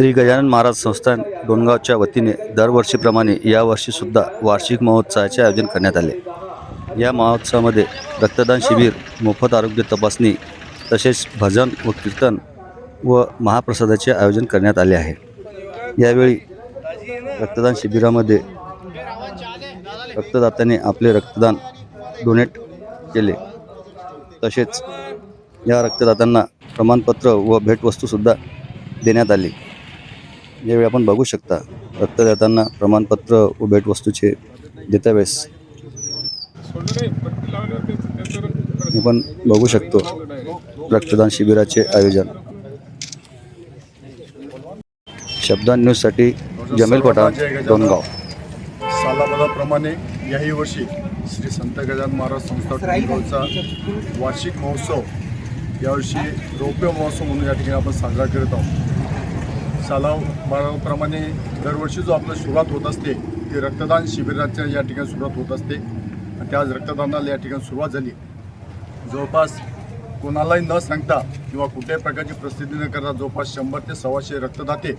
श्री गजानन महाराज संस्थान डोणगावच्या वतीने दरवर्षीप्रमाणे यावर्षीसुद्धा वार्षिक महोत्सवाचे आयोजन करण्यात आले. या महोत्सवामध्ये रक्तदान शिबिर मोफत आरोग्य तपासणी तसेच भजन व कीर्तन व महाप्रसादाचे आयोजन करण्यात आले आहे. यावेळी रक्तदान शिबिरामध्ये रक्तदात्याने आपले रक्तदान डोनेट केले. तसेच या रक्तदात्यांना प्रमाणपत्र व भेटवस्तूसुद्धा देण्यात आली. यावेळी आपण बघू शकता रक्तदात्यांना प्रमाणपत्र व भेटवस्तूचे देतावेळेस आपण बघू शकतो रक्तदान शिबिराचे आयोजन. शब्दान न्यूजसाठी जमेल पठाण डोनगाव सालाबादाप्रमाणे याही वर्षी श्री संत गजान महाराज संस्था टोलगावचा वार्षिक महोत्सव यावर्षी रौप्य महोत्सव म्हणून या ठिकाणी आपण साजरा करत आहोत. सालाबादाप्रमाणे दरवर्षी जो आपलं सुरुवात होत असते ती रक्तदान शिबिराच्या या ठिकाणी सुरुवात होत असते. आणि आज रक्तदानाला या ठिकाणी सुरुवात झाली. जवळपास कोणालाही न सांगता किंवा कुठल्याही प्रकारची प्रसिद्धी न करता जवळपास शंभर ते सव्वाशे रक्तदाते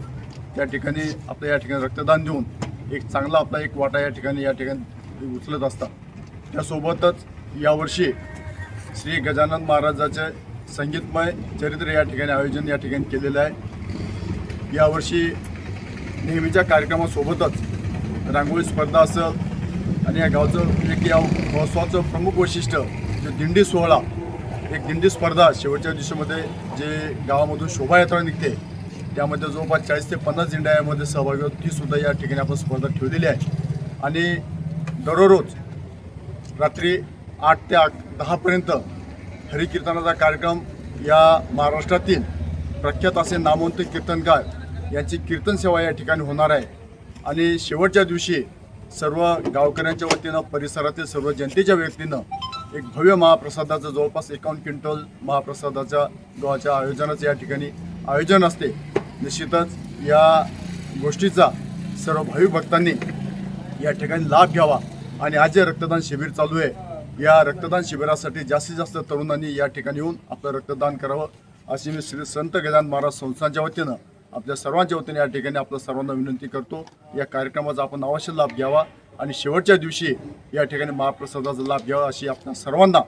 त्या ठिकाणी आपल्या या ठिकाणी रक्तदान देऊन एक चांगला आपला एक वाटा या ठिकाणी या ठिकाणी उचलत असतात. त्यासोबतच यावर्षी श्री गजानन महाराजाचे संगीतमय चरित्र या ठिकाणी आयोजन या ठिकाणी केलेलं आहे. यावर्षी नेहमीच्या कार्यक्रमासोबतच रांगोळी स्पर्धा असेल आणि या गावचं एक या महोत्सवाचं प्रमुख वैशिष्ट्य जे दिंडी सोहळा एक दिंडी स्पर्धा शेवटच्या दिवशीमध्ये जे गावामधून शोभायात्रा निघते त्यामध्ये जवळपास चाळीस ते पन्नास दिंड्या यामध्ये सहभागी होत ती सुद्धा या ठिकाणी आपण स्पर्धा ठेवलेली आहे. आणि दररोज रात्री आठ ते आठ दहापर्यंत हरिकीर्तनाचा कार्यक्रम या महाराष्ट्रातील प्रख्यात असे नामवंत कीर्तनकार यांची कीर्तन सेवा या ठिकाणी होणार आहे. आणि शेवटच्या दिवशी सर्व गावकऱ्यांच्या वतीनं परिसरातील सर्व जनतेच्या व्यक्तीनं एक भव्य महाप्रसादाचं जवळपास एकावन्न क्विंटल महाप्रसादाच्या गावाच्या आयोजनाचं या ठिकाणी आयोजन असते. निश्चितच या गोष्टीचा सर्व भाविक भक्तांनी या ठिकाणी लाभ घ्यावा. आणि आज जे रक्तदान शिबिर चालू आहे या रक्तदान शिबिरासाठी जास्तीत जास्त तरुणांनी या ठिकाणी येऊन आपलं रक्तदान करावं अशी मी श्री संत गजानन महाराज संस्थांच्या वतीनं आपल्या सर्वांच्या वतीने या ठिकाणी आपल्या सर्वांना विनंती करतो. या कार्यक्रमाचा आपण अवश्य लाभ घ्यावा आणि शेवटच्या दिवशी या ठिकाणी महाप्रसादाचा लाभ घ्यावा अशी आपल्या सर्वांना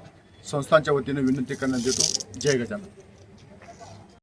संस्थांच्या वतीने विनंती करण्यात येतो. जय गजानन.